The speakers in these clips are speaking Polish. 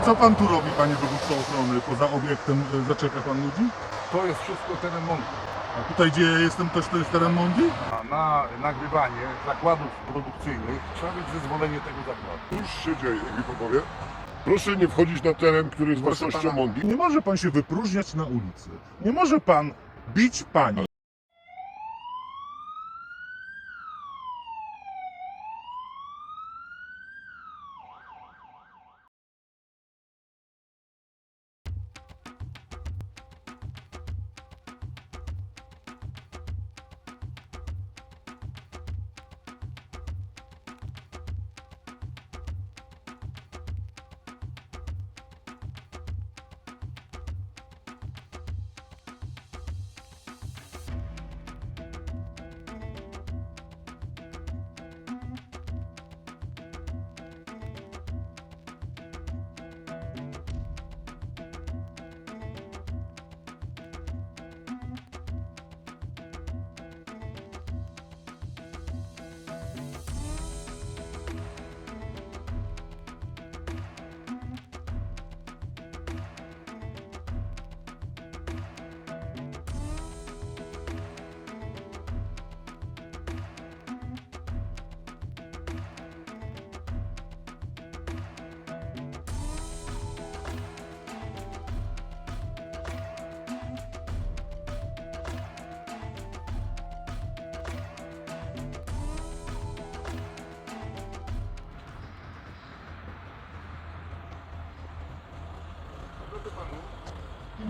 A co pan tu robi, panie dowódco ochrony? Poza obiektem y, zaczepia pan ludzi? To jest wszystko teren Mondi. A tutaj, gdzie ja jestem, też to jest teren Mondi? A na nagrywanie zakładów produkcyjnych trzeba mieć zezwolenie tego zakładu. Cóż się dzieje, mi pan powie? Proszę nie wchodzić na teren, który jest Proszę własnością pana, Mondi. Nie może pan się wypróżniać na ulicy. Nie może pan bić pani.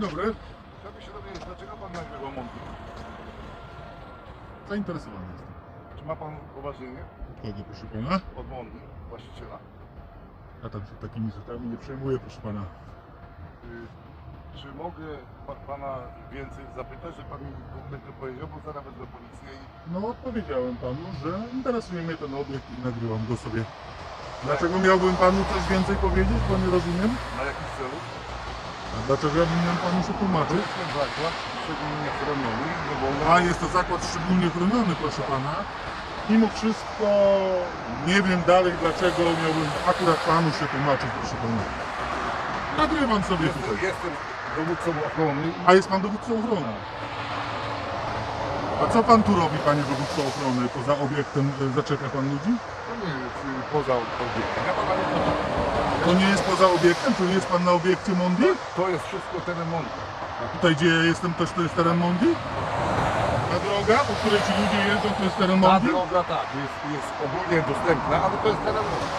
Dobry. chciałbym się dowiedzieć, dlaczego pan nagrywa Mondi? Zainteresowany jestem. Czy ma pan uważnienie Kogo, proszę pana? od Mondi, właściciela? Ja tam się takimi rzeczami nie przejmuję, proszę pana. Y, Czy mogę pa, pana więcej zapytać, że pan mi dokumenty powiedział, bo zaraz wezmę policję i No, powiedziałem panu, że interesuje mnie ten obiekt i nagrywam go sobie. Dlaczego miałbym panu coś więcej powiedzieć, bo nie rozumiem? na jakiś celu? A dlaczego ja miał panu się To tłumaczyć? jest zakład szczególnie chroniony nie wolno... A jest to zakład szczególnie chroniony, proszę pana. Mimo wszystko nie wiem dalej dlaczego miałbym akurat panu się tłumaczyć, proszę pana. Nagrywam sobie Jestem, tutaj. jestem dowódcą ochrony A jest pan dowódcą ochrony. A co pan tu robi, panie dowódco ochrony? Poza obiektem y, zaczepia pan ludzi? to nie jest y, poza obiektem. Ja pana nie To nie jest poza obiektem? To nie jest pan na obiekcie Mondi? To jest wszystko teren Mondi. A tutaj, gdzie ja jestem, też to jest teren Mondi? Ta droga, po której ci ludzie jeżdżą, to jest teren Ta Mondi? droga tak, jest, jest ogólnie dostępna, ale to jest teren Mondi.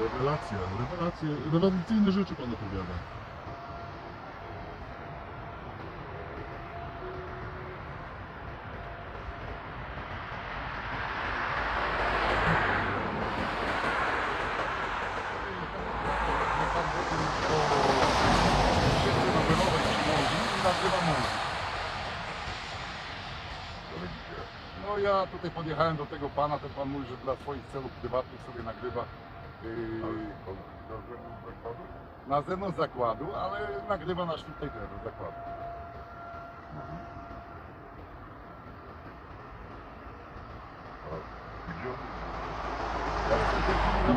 Rewelacja, rewelacje, rewelacyjne rzeczy pan opowiada. No ja tutaj podjechałem do tego pana, ten pan mówi, że dla swoich celów prywatnych sobie nagrywa yy, na zewnątrz zakładu, ale nagrywa nasz tutaj teren zakładu. Ja w tej chwili na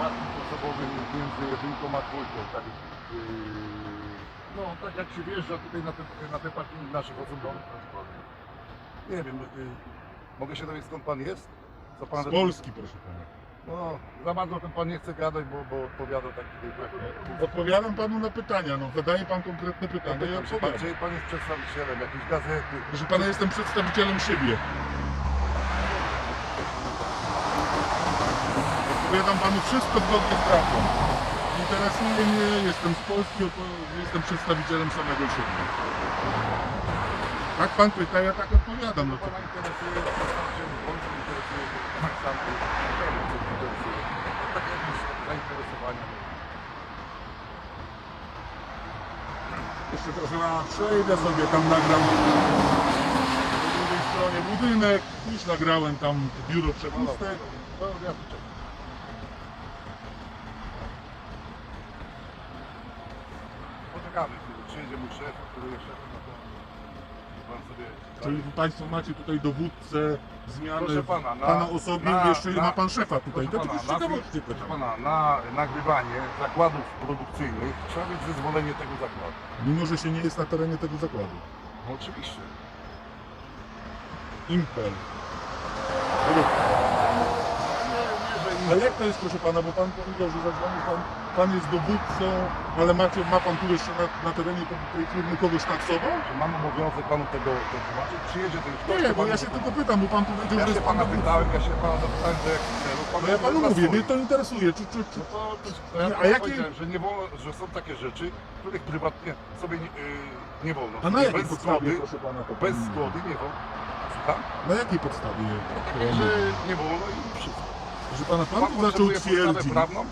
na osobowym między a no tak jak się wjeżdża tutaj na te, na te parkingi naszych osobowych. Nie wiem, yy, mogę się dowiedzieć skąd pan jest? Co pan Z Polski, proszę pana. No, za bardzo ten pan nie chce gadać, bo, bo odpowiada tak. Odpowiadam panu na pytania, no zadaje pan konkretne pytania, ja Czy pan, odpowiadam. czy pan jest przedstawicielem jakiejś gazety? Proszę pana, jestem przedstawicielem siebie. Odpowiadam panu wszystko zgodnie z prawdą. Interesuje mnie, jestem z Polski, opo- jestem przedstawicielem samego siebie. Tak pan pyta, ja tak odpowiadam. No No to jeszcze trochę pana przejdę sobie, tam nagram po drugiej stronie budynek, już nagrałem tam biuro przepustek. No, ja czekam. Poczekamy przyjedzie mój szef, który jest szefem. Pan sobie... Czyli Państwo macie tutaj dowódcę zmiany Proszę pana, na- pana osobie na- jeszcze na- ma Pan szefa tutaj. Proszę To pana, tylko z na, ciekawości proszę pytam. pana, na nagrywanie zakładów produkcyjnych trzeba mieć zezwolenie tego zakładu. Mimo, że się nie jest na terenie tego zakładu. No oczywiście. Impel. Jak to jest, proszę pana, bo pan powiedział, że zadzwonił pan, pan jest dowódcą, ale macie, ma pan tu jeszcze na, na terenie tej- firmy kogoś taksował? Mam obowiązek panu tego tego tłumaczyć? Przyjedzie ten ktoś, Nie, bo ja się tylko pytam, bo pan powiedział, Ja że się jest pan pana dowódcą. pytałem, ja się pana zapytałem, do jakich celów. Pan No ja panu mówię, mnie to interesuje, czy, czy, czy No to, to, ja a jakie- powiedziałem, że nie wolno, że są takie rzeczy, których prywatnie sobie nie, yy, nie wolno. A na jakiej bez podstawie, zgody, proszę pana, to bez zgody nie wolno. Słucham? Na jakiej podstawie? Że nie wolno i wszystko. Że pana pan Pan zaczął potrzebuje podstawę prawną?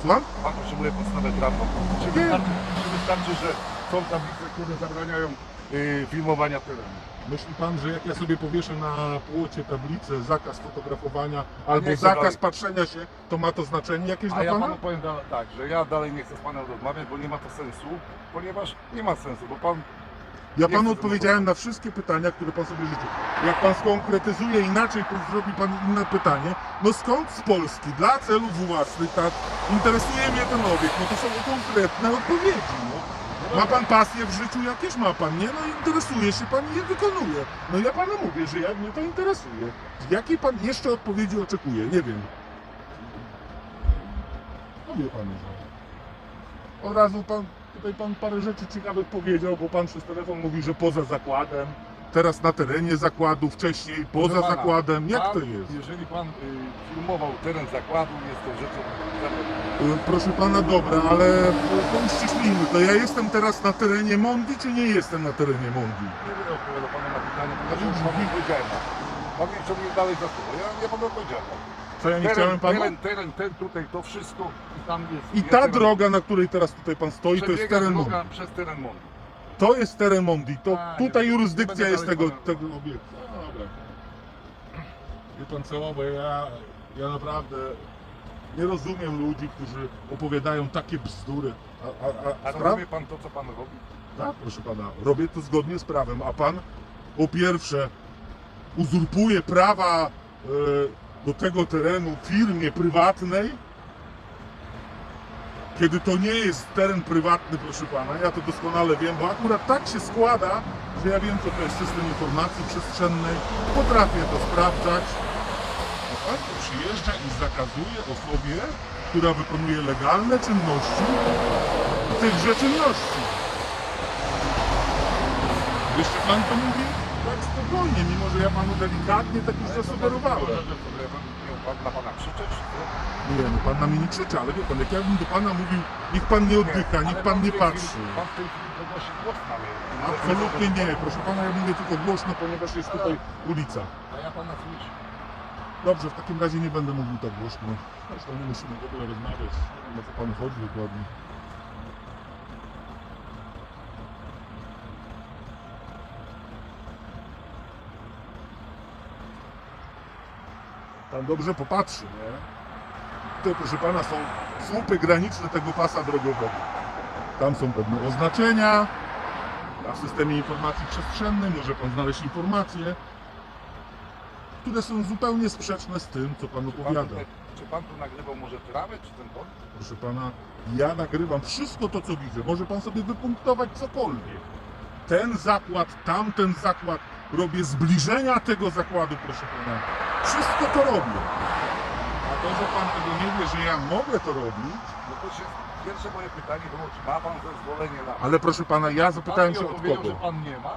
Słucham? Pan potrzebuje podstawę prawną? Czy Nie. wystarczy, czy wystarczy że są tablice, które zabraniają yy, filmowania terenu? Myśli pan, że jak ja sobie powieszę na płocie tablicę zakaz fotografowania albo chcę zakaz dalej. patrzenia się, to ma to znaczenie jakieś A dla ja pana? panu powiem da- tak, że ja dalej nie chcę z panem rozmawiać, bo nie ma to sensu, ponieważ nie ma sensu, bo pan Ja panu odpowiedziałem na wszystkie pytania, które pan sobie życzył. Jak pan skonkretyzuje inaczej, to zrobi pan inne pytanie. No skąd z Polski? Dla celów własnych, tak? Interesuje mnie ten obiekt. No to są konkretne odpowiedzi, no. Ma pan pasję w życiu jakieś? Ma pan, nie? No interesuje się pan i je wykonuje. No ja panu mówię, że ja, mnie to interesuje. Jakiej pan jeszcze odpowiedzi oczekuje? Nie wiem. Powie pan, że... Od razu pan, tutaj pan parę rzeczy ciekawych powiedział, bo pan przez telefon mówi, że poza zakładem, teraz na terenie zakładu, wcześniej poza Proszę pana, zakładem. Jak pan, to jest? Jeżeli pan y, filmował teren zakładu, jest to rzeczą Y, Proszę pana, dobra, ale to uściślimy to. Ja jestem teraz na terenie Mondi, czy nie jestem na terenie Mondi? Nie będę odpowiadał panu na pytanie, ponieważ już panu powiedziałem. Pan mnie ciągnie dalej za słowo. Ja, ja panu odpowiedziałem. Co ja nie Teren, chciałem panu? teren, teren, ten tutaj, to wszystko i tam jest... I ta teren- droga, na której teraz tutaj pan stoi, to jest teren Mondi. droga przez teren Mondi. To jest teren Mondi. To A, tutaj jurysdykcja jest tego, tego obiektu. No dobra. Wie pan co, bo ja, ja naprawdę nie rozumiem ludzi, którzy opowiadają takie bzdury. A, a, a, A rozumie pan to, co pan robi? Tak, proszę pana, robię to zgodnie z prawem, a pan po pierwsze uzurpuje prawa e, do tego terenu firmie prywatnej, kiedy to nie jest teren prywatny, proszę pana, ja to doskonale wiem, bo akurat tak się składa, że ja wiem, co to jest system informacji przestrzennej, potrafię to sprawdzać, a pan tu przyjeżdża i zakazuje osobie, która wykonuje legalne czynności, tychże czynności. Jeszcze pan to mówi tak spokojnie, mimo że ja panu delikatnie tak już zasugerowałem. Że pan miał pan na pana krzyczeć? Nie, no pan na mnie nie krzyczy, ale wie pan, jak ja bym do pana mówił, niech pan nie oddycha, niech pan nie patrzy. Pan w tej chwili podnosi głos na mnie. Absolutnie nie, proszę pana, ja mówię tylko głośno, ponieważ jest tutaj ulica. A ja pana słyszę. Dobrze, w takim razie nie będę mówił tak głośno. Zresztą nie musimy w ogóle rozmawiać, nie wiem o co panu chodzi dokładnie. Pan dobrze popatrzy, nie? Tutaj, proszę pana, są słupy graniczne tego pasa drogowego. Tam są pewne oznaczenia. A w systemie informacji przestrzennej może pan znaleźć informacje, które są zupełnie sprzeczne z tym, co pan opowiada. czy pan tu nagrywał może trawę, czy ten ton? Proszę pana, ja nagrywam wszystko to, co widzę. Może pan sobie wypunktować cokolwiek. Ten zakład, tamten zakład, robię zbliżenia tego zakładu, proszę pana. Wszystko to robię. A to, że pan tego nie wie, że ja mogę to robić, No to się, pierwsze moje pytanie było, czy ma pan zezwolenie na... ale proszę pana, ja zapytałem Pan się od kogo. że pan nie ma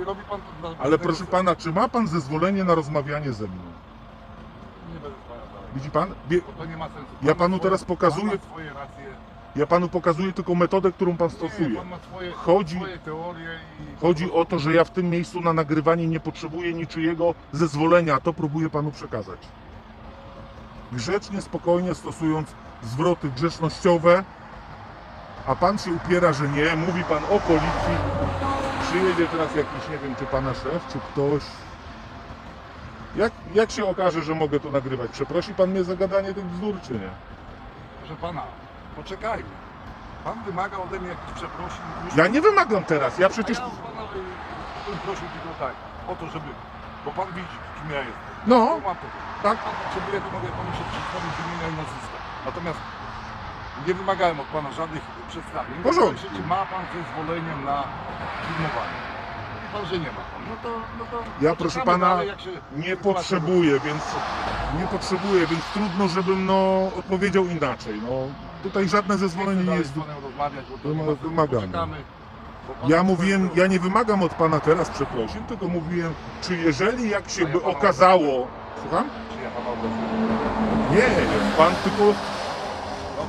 i robi pan to dla Ale proszę pana, czy ma pan zezwolenie na rozmawianie ze mną? Nie będę z pana dalej. Widzi pan? Wie- Bo to nie ma sensu. Ja Pan panu ma teraz swoje- pokazuję- Pan ma swoje racje. Ja panu pokazuję tylko metodę, którą pan stosuje. pan ma swoje, Chodzi- swoje teorie i... Chodzi o to, że ja w tym miejscu na nagrywanie nie potrzebuję niczyjego zezwolenia, a to próbuję panu przekazać. Grzecznie, spokojnie stosując zwroty grzecznościowe, a pan się upiera, że nie, mówi pan o policji. Przyjedzie teraz jakiś, nie wiem, czy pana szef, czy ktoś. Jak, jak się okaże, że mogę to nagrywać? Przeprosi pan mnie za gadanie tych bzdur, czy nie? Proszę pana, poczekajmy. Pan wymaga ode mnie jakichś przeprosin. Już- Ja nie wymagam teraz, ja przecież... A ja pana, y, bym prosił tylko tak, o to, żeby, bo pan widzi, kim ja jestem. No, To mam to. tak. Pan potrzebuje, to mogę panu się przedstawić imienia i nazwiska. Natomiast nie wymagałem od pana żadnych przedstawień. W porządku. Czy ma pan zezwolenie na filmowanie? Mówi pan, że nie ma pan. No to, no to Ja, poczekamy proszę pana, dalej, jak się Nie sytuacja potrzebuję, więc nie potrzebuję, więc trudno, żebym no, odpowiedział inaczej. No, tutaj żadne Nie zezwolenie nie jest. wymagane. Ja mówiłem, ja nie wymagam od pana teraz przeprosin, tylko mówiłem, czy jeżeli jak się by okazało. Słucham? Nie, pan tylko.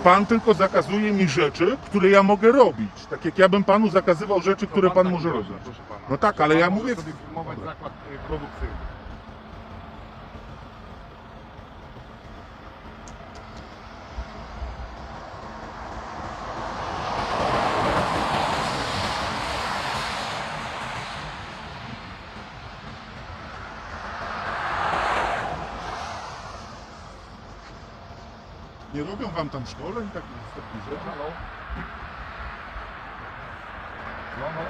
Pan tylko zakazuje mi rzeczy, które ja mogę robić. Tak jak ja bym panu zakazywał rzeczy, które pan tak może robić. No tak, ale ja mówię- sobie filmować Dobra. zakład y, produkcyjny. Nie robią wam tam szkoleń takich takich rzeczy? Halo? No, no.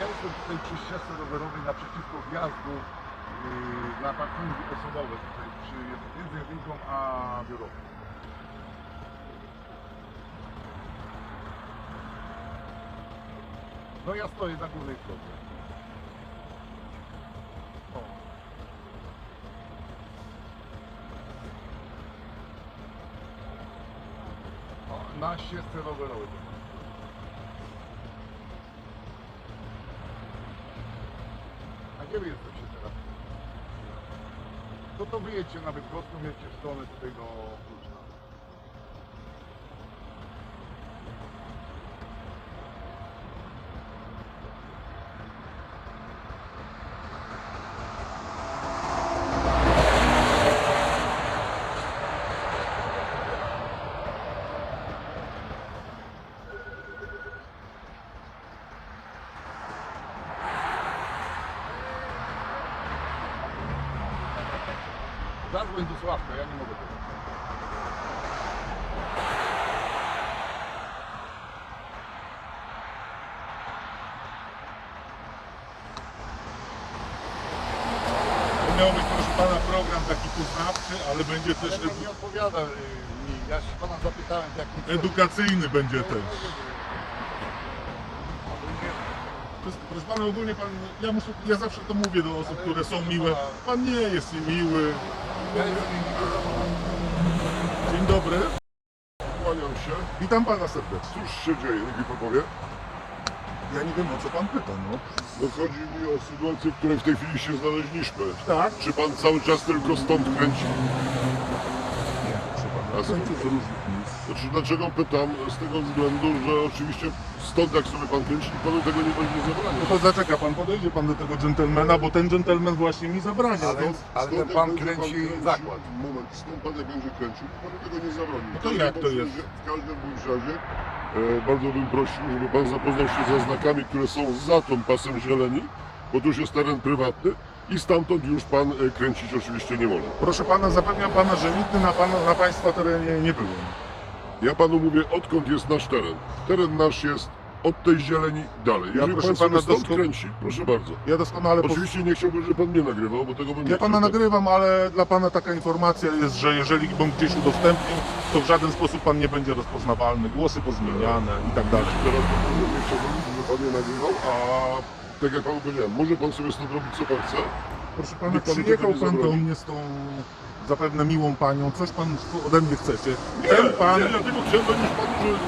Ja jestem tutaj przy ścieżce rowerowej naprzeciwko wjazdu yy, na parkingi osobowe tutaj przy, między jedynką a biurową. No ja stoję na górnej drodze. 12 sterowerowy. A gdzie wy jesteście teraz? No to wyjedźcie na wyprostną, jedźcie w stronę tego Zadzwoń do Sławka, ja nie mogę tego. To miał być proszę pana program taki poznawczy, ale będzie też Ale pan nie odpowiada y, mi. Ja się pana zapytałem w jakim celu. edukacyjny będzie też. Proszę proszę pana, ogólnie pan, ja muszę, ja zawsze to mówię do osób, które są miłe. Pan nie jest niemiły. Dzień dobry. Kłaniam się. Witam pana serdecznie. Cóż się dzieje? Niech mi pan powie. Ja nie wiem o co pan pyta, no. No chodzi mi o sytuację, w której w tej chwili się znaleźliśmy. Tak? Czy pan cały czas tylko stąd kręci? A skąd? Znaczy dlaczego pytam? Z tego względu, że oczywiście stąd jak sobie pan kręci, panu tego nie będzie No zabrania. to zaczeka pan, podejdzie pan do tego dżentelmena, bo ten dżentelmen właśnie mi zabrania. Ale, No, ale Stąd ten jak pan będzie kręci zakład. Moment, stąd pan jak będzie kręcił, to panu tego nie zabroni. No to jak to jest? W każdym bądź razie e, bardzo bym prosił, żeby pan zapoznał się ze znakami, które są za tą pasem zieleni, bo tu już jest teren prywatny i stamtąd już pan e, kręcić oczywiście nie może. Proszę pana, zapewniam pana, że nigdy na, pana, na państwa terenie nie byłem. Ja panu mówię, odkąd jest nasz teren. Teren nasz jest od tej zieleni dalej. Jeżeli proszę pan sobie pana, stąd dosko- kręci, proszę bardzo. Ja doskonale po... Oczywiście nie chciałbym, żeby pan mnie nagrywał, bo tego bym nie Ja pana chciał. nagrywam, ale dla pana taka informacja jest, że jeżeli bym gdzieś udostępnił, to w żaden sposób pan nie będzie rozpoznawalny, głosy pozmieniane i tak dalej. Teraz nie chciałbym, żeby pan mnie nagrywał, a tak jak powiedziałem, może pan sobie stąd robić co pan chce. Proszę pana, panu przyjechał tego nie pan do zabroni. mnie z tą zapewne miłą panią, coś pan ode mnie chcecie. Ten pan, nie, ja tylko chciałem powiedzieć panu, że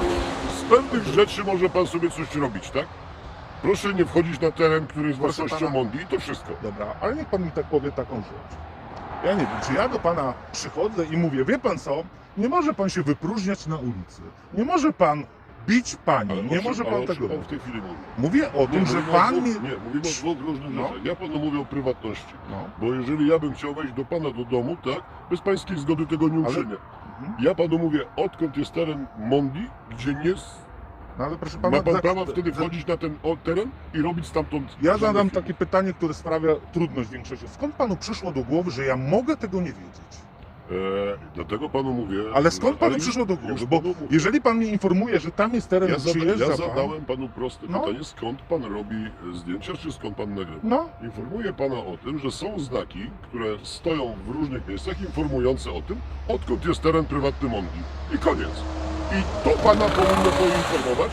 z pewnych rzeczy może pan sobie coś robić, tak? Proszę nie wchodzić na teren, który jest Proszę własnością pana. Mondi i to wszystko. Dobra, ale niech pan mi tak powie taką rzecz. Ja nie wiem, czy ja do pana przychodzę i mówię, wie pan co, nie może pan się wypróżniać na ulicy. Nie może pan bić pani, Ale nie o czym- może ale pan o czym tego pan w tej chwili mówi? Mówię o tym, że mówimy o pan dwóch, mi... Nie, mówimy o dwóch różnych No. rzeczach. Ja panu mówię o prywatności. No. Bo jeżeli ja bym chciał wejść do pana do domu, tak, bez pańskiej zgody tego nie Ale- uczynię. Mhm. Ja panu mówię, odkąd jest teren Mondi, gdzie nie s- No ale proszę pana... ma pan za- prawo wtedy za- wchodzić na ten o, teren i robić stamtąd. Ja żadne zadam filmy. takie pytanie, które sprawia trudność większości. Skąd panu przyszło do głowy, że ja mogę tego nie wiedzieć? E, dlatego panu mówię. Ale skąd panu ale przyszło do głowy? Bo panu mówię. jeżeli pan mnie informuje, że tam jest teren, Ja, zada, przyjeżdża ja pan... zadałem panu proste No. pytanie, skąd pan robi zdjęcia, czy skąd pan nagrywa? No, Informuję pana o tym, że są znaki, które stoją w różnych miejscach, informujące o tym, odkąd jest teren prywatny Mondi. I koniec. I to pana powinno poinformować,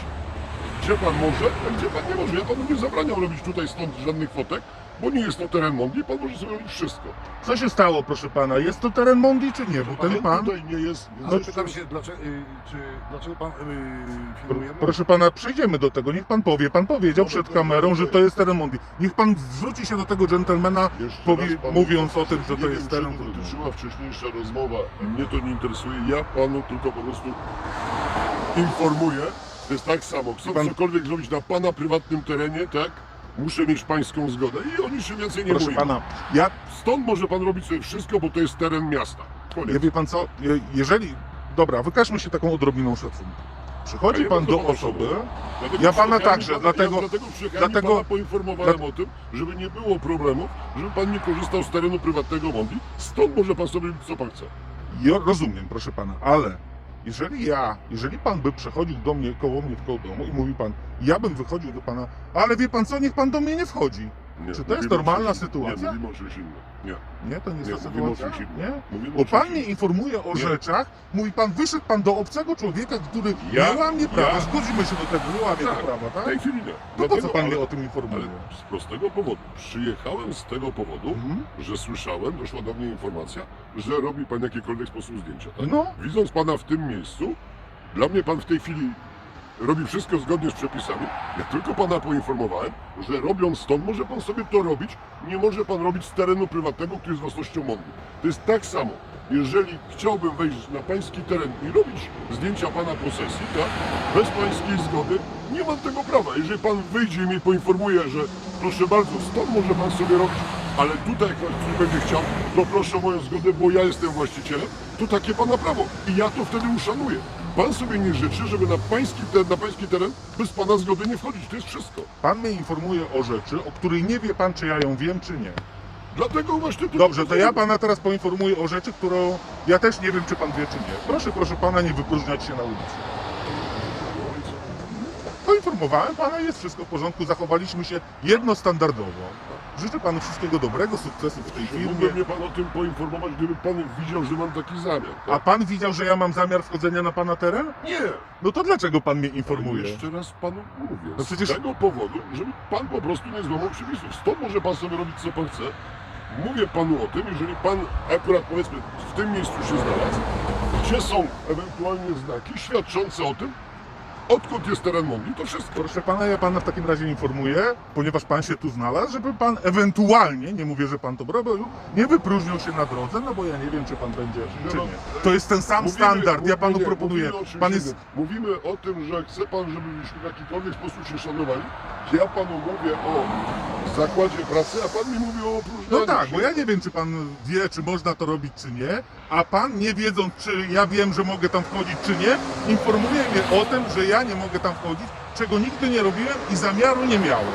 gdzie pan może, a gdzie pan nie może. Ja panu nie zabraniam robić tutaj stąd żadnych fotek, bo nie jest to teren Mondi, pan może sobie robić wszystko. co się stało, proszę pana? Jest to teren Mondi, czy nie? Bo ten pan... tutaj nie jest. Ale pytam się, dlaczego, y, czy, dlaczego pan y? Proszę pana, przejdziemy do tego. Niech pan powie. Pan powiedział Dobra, przed to- kamerą, że to jest teren Mondi. Niech pan zwróci się do tego dżentelmena, Jeszcze powie, raz panu mówiąc o tym, że nie to wiem, jest teren czego Mondi. dotyczyła wcześniejsza rozmowa. Mnie to nie interesuje. Ja panu tylko po prostu informuję. To jest tak samo. Chcę Pan- cokolwiek zrobić na pana prywatnym terenie, tak? Muszę mieć pańską zgodę i o niczym więcej nie Proszę pana, ja Stąd może pan robić sobie wszystko, bo to jest teren miasta. Koniec. Ja wie pan co, je- jeżeli... Dobra, wykażmy się taką odrobiną szacunku. Przychodzi Ja pan do proszę, osoby, Dlatego ja pana przyjechałem także, pana- dlatego- Ja dlatego przyjechałem dlatego- dlatego, pana poinformowałem o tym, żeby nie było problemów, żeby pan nie korzystał z terenu prywatnego Mondi. Stąd może pan sobie robić co pan chce. ja rozumiem, proszę pana, ale jeżeli ja, jeżeli pan by przechodził do mnie, koło mnie koło domu i mówi pan, ja bym wychodził do pana, ale wie pan co, niech pan do mnie nie wchodzi. Nie, Czy to jest mówimy o normalna czymś sytuacja? Nie, mówimy o czymś innym. Nie. Nie, to nie jest Nie, ta mówimy o sytuacja, czymś innym. nie? Mówimy o Bo pan czymś mnie innym. informuje o Nie. rzeczach, mówi pan, wyszedł pan do obcego człowieka, który Ja- nie łamie prawa, ja- zgodzimy się do tego, nie łamie Tak, to prawa, W tak? tej chwili nie. To po co pan ale- mnie o tym informuje? Ale z prostego powodu. Przyjechałem z tego powodu, Mhm. że słyszałem, doszła do mnie informacja, że robi pan w jakikolwiek sposób zdjęcia. Tak? No, Widząc pana w tym miejscu, dla mnie pan w tej chwili robi wszystko zgodnie z przepisami. Ja tylko pana poinformowałem, że robiąc stąd, może pan sobie to robić, nie może pan robić z terenu prywatnego, który jest własnością Mondi. To jest tak samo. Jeżeli chciałbym wejść na pański teren i robić zdjęcia pana posesji, tak, bez pańskiej zgody, nie mam tego prawa. Jeżeli pan wyjdzie i mnie poinformuje, że proszę bardzo, stąd może pan sobie robić, ale tutaj jak ktoś będzie chciał, to proszę o moją zgodę, bo ja jestem właścicielem, to takie pana prawo i ja to wtedy uszanuję. Pan sobie nie życzy, żeby na pański, teren, na pański teren bez pana zgody nie wchodzić. To jest wszystko. pan mnie informuje o rzeczy, o której nie wie pan, czy ja ją wiem, czy nie. Dlatego właśnie tu. Dobrze, to ja pana teraz poinformuję o rzeczy, którą ja też nie wiem, czy pan wie, czy nie. Proszę, proszę pana, nie wypróżniać się na ulicy. Poinformowałem pana, jest wszystko w porządku, zachowaliśmy się jednostandardowo. Życzę panu wszystkiego dobrego, sukcesu w tej Mógłby firmie. mnie pan o tym poinformować, gdyby pan widział, że mam taki zamiar. A Tak? pan widział, że ja mam zamiar wchodzenia na pana teren? Nie! No to dlaczego pan mnie informuje? Jeszcze raz panu mówię. No przecież- Z tego powodu, żeby pan po prostu nie złamał przepisów. Stąd może pan sobie robić co pan chce. Mówię panu o tym, jeżeli pan akurat powiedzmy w tym miejscu się znalazł, gdzie są ewentualnie znaki świadczące o tym, odkąd jest teren Mondi, to wszystko. Proszę pana, ja pana w takim razie informuję, ponieważ pan się tu znalazł, żeby pan ewentualnie, nie mówię, że pan to robił, nie wypróżnił się na drodze, no bo ja nie wiem, czy pan będzie, czy nie. To jest ten sam Mówimy- standard, ja panu mówimy- proponuję. mówimy Pan jest. Mówimy o tym, że chce pan, żebyśmy w jakikolwiek sposób się szanowali. Ja panu mówię o zakładzie pracy, a pan mi mówi o opróżnianiu No tak, się. bo ja nie wiem, czy pan wie, czy można to robić, czy nie, a pan nie wiedząc, czy ja wiem, że mogę tam wchodzić, czy nie, informuje mnie o tym, że ja nie mogę tam wchodzić, czego nigdy nie robiłem i zamiaru nie miałem.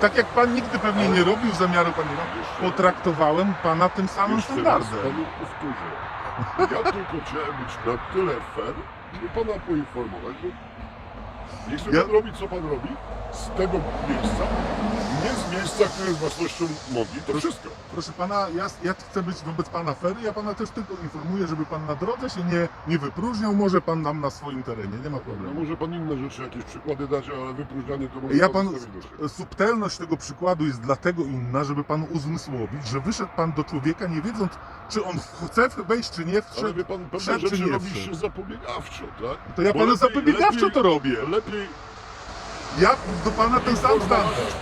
Tak jak pan nigdy pewnie nie robił, zamiaru pan nie miał, potraktowałem pana tym samym Jeszcze raz standardem. panu powtórzę. Ja tylko chciałem być na tyle fair, żeby pana poinformować, że sobie Ja- pan robi, co pan robi z tego miejsca, nie z miejsca, które jest własnością Mondi, to wszystko. Proszę pana, ja, ja chcę być wobec pana fair, ja pana też tylko informuję, żeby pan na drodze się nie, nie wypróżniał, może pan nam na swoim terenie, nie ma No problemu. może pan inne rzeczy, jakieś przykłady dać, ale wypróżnianie to może Ja pan do siebie. subtelność tego przykładu jest dlatego inna, żeby panu uzmysłowić, że wyszedł pan do człowieka nie wiedząc, czy on chce wejść, czy nie Ale wszedł. wie pan, pewne wszedł, czy rzeczy nie robi wszedł. się zapobiegawczo, tak? To ja Bo panu lepiej- zapobiegawczo lepiej- to robię. Lepiej Ja do pana ten sam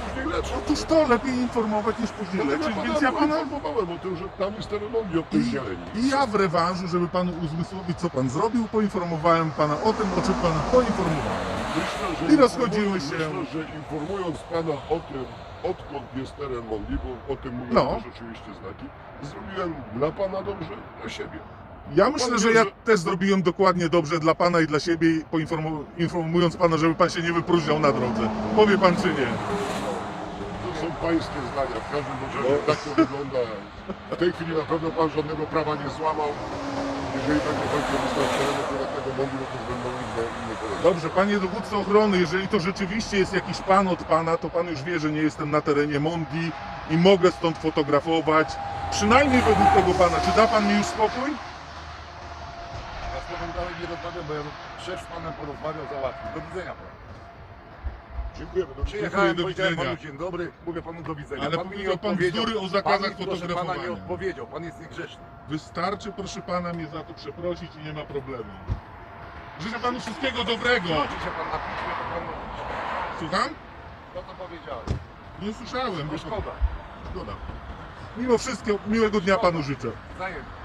później leczyć. Otóż to lepiej informować niż później Dlatego leczyć, więc ja pana... poinformowałem o tym, że tam jest Mondi od tej zieleni. I ja w rewanżu, żeby panu uzmysłowić, co pan zrobił, poinformowałem pana o tym, o czym pana poinformowałem. Myślę, że I informując- się. Myślę, że informując pana o tym, odkąd jest teren Mondi, bo o tym mówią No. też oczywiście znaki, zrobiłem dla pana dobrze, dla siebie. Ja myślę, że ja też zrobiłem dokładnie dobrze dla pana i dla siebie, poinformu- informując pana, żeby pan się nie wypróżniał na drodze. Powie pan czy nie. To są pańskie zdania, w każdym razie tak to wygląda. W tej chwili na pewno pan żadnego prawa nie złamał. jeżeli będzie pan korzystał z terenu prywatnego bomby, no to będą inne, inne kolejne. Dobrze, panie dowódco ochrony, jeżeli to rzeczywiście jest jakiś pan od pana, to pan już wie, że nie jestem na terenie Mondi i mogę stąd fotografować. Przynajmniej według tego pana. Czy da pan mi już spokój? Ja z panem dalej nie rozmawiam, bo ja szef z panem porozmawiał, załatwił. Do widzenia panu. Dziękujemy. Do Przyjechałem, do powiedziałem widzenia. panu dzień dobry, mówię panu do widzenia. Ale mi nie powiedział pan odpowiedział. bzdury o zakazach pan mi, proszę pana, fotografowania. nie odpowiedział, pan jest niegrzeczny. Wystarczy, proszę pana, mnie za to przeprosić i nie ma problemu. Życzę panu wszystkiego dobrego. Zgodzi się pan na piśmie, to pan mówi. Słucham? No to powiedziałem. Nie słyszałem. No szkoda. Szkoda. Mimo wszystko, miłego dnia panu życzę. Wzajemnie.